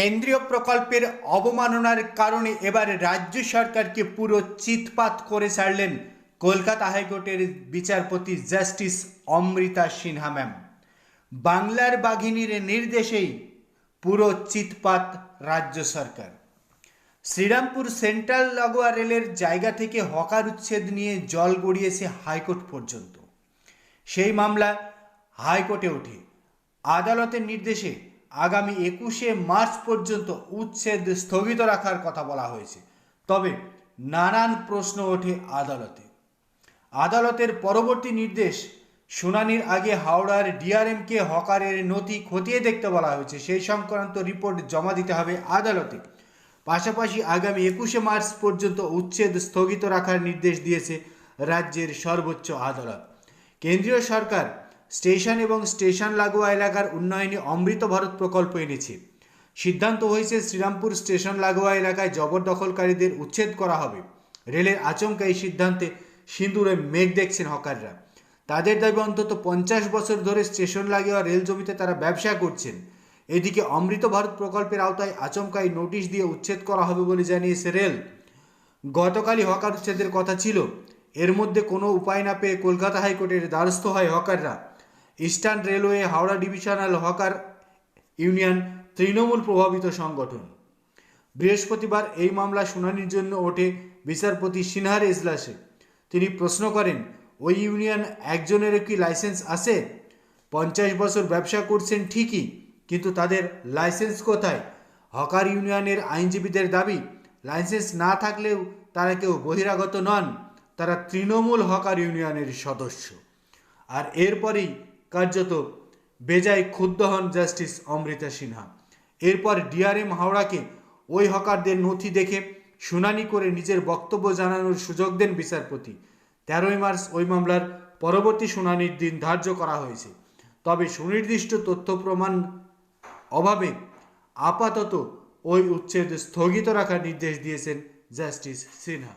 কেন্দ্রীয় প্রকল্পের অবমাননার কারণে এবার রাজ্য সরকারকে পুরো চিৎপাত করে ছাড়লেন কলকাতা হাইকোর্টের বিচারপতি জাস্টিস অমৃতা সিনহা ম্যাম। বাংলার বাঘিনীর নির্দেশেই পুরো চিৎপাত রাজ্য সরকার। শ্রীরামপুর সেন্ট্রাল লাগোয়া রেলের জায়গা থেকে হকার উচ্ছেদ নিয়ে জল গড়িয়েছে হাইকোর্ট পর্যন্ত। সেই মামলা হাইকোর্টে ওঠে। আদালতের নির্দেশে আগামী একুশে মার্চ পর্যন্ত উচ্ছেদ স্থগিত রাখার কথা বলা হয়েছে। তবে নানান প্রশ্ন ওঠে আদালতে। আদালতের পরবর্তী নির্দেশ, শুনানির আগে হাওড়ার ডিআরএমকে হকারের নথি খতিয়ে দেখতে বলা হয়েছে। সেই সংক্রান্ত রিপোর্ট জমা দিতে হবে আদালতে। পাশাপাশি আগামী একুশে মার্চ পর্যন্ত উচ্ছেদ স্থগিত রাখার নির্দেশ দিয়েছে রাজ্যের সর্বোচ্চ আদালত। কেন্দ্রীয় সরকার স্টেশন এবং স্টেশন লাগোয়া এলাকার উন্নয়নে অমৃত ভারত প্রকল্প এনেছে। সিদ্ধান্ত হয়েছে শ্রীরামপুর স্টেশন লাগোয়া এলাকায় জবরদখলকারীদের উচ্ছেদ করা হবে। রেলের আচমকা এই সিদ্ধান্তে সিঁদুরে মেঘ দেখছেন হকাররা। তাদের দাবি, অন্তত পঞ্চাশ বছর ধরে স্টেশন লাগোয়া রেল জমিতে তারা ব্যবসা করছেন। এদিকে অমৃত ভারত প্রকল্পের আওতায় আচমকাই নোটিশ দিয়ে উচ্ছেদ করা হবে বলে জানিয়েছে রেল। গতকালই হকার উচ্ছেদের কথা ছিল। এর মধ্যে কোনো উপায় না পেয়ে কলকাতা হাইকোর্টের দ্বারস্থ হয় হকাররা। Eastern railway, Howrah divisional, hawker union, Trinamool প্রভাবিত সংগঠন। বৃহস্পতিবার এই মামলা শুনানির জন্য ওঠে বিচারপতি সিনহার এজলাসে তিনি প্রশ্ন করেন, ওই ইউনিয়ন একজনেরও কি লাইসেন্স আছে? পঞ্চাশ বছর ব্যবসা করছেন ঠিকই, কিন্তু তাদের লাইসেন্স কোথায়? হকার ইউনিয়নের আইনজীবীদের দাবি, লাইসেন্স না থাকলেও তারা কেউ বহিরাগত নন, তারা তৃণমূল হকার ইউনিয়নের সদস্য। আর এরপরেই কার্যত বেজায় ক্ষুব্ধ হন জাস্টিস অমৃতা সিনহা। এরপর ডিআরএম হাওড়াকে ওই হকারদের নথি দেখে শুনানি করে নিজের বক্তব্য জানানোর সুযোগ দেন বিচারপতি। তেরোই মার্চ ওই মামলার পরবর্তী শুনানির দিন ধার্য করা হয়েছে। তবে সুনির্দিষ্ট তথ্য প্রমাণ অভাবে আপাতত ওই উচ্ছেদ স্থগিত রাখার নির্দেশ দিয়েছেন জাস্টিস সিনহা।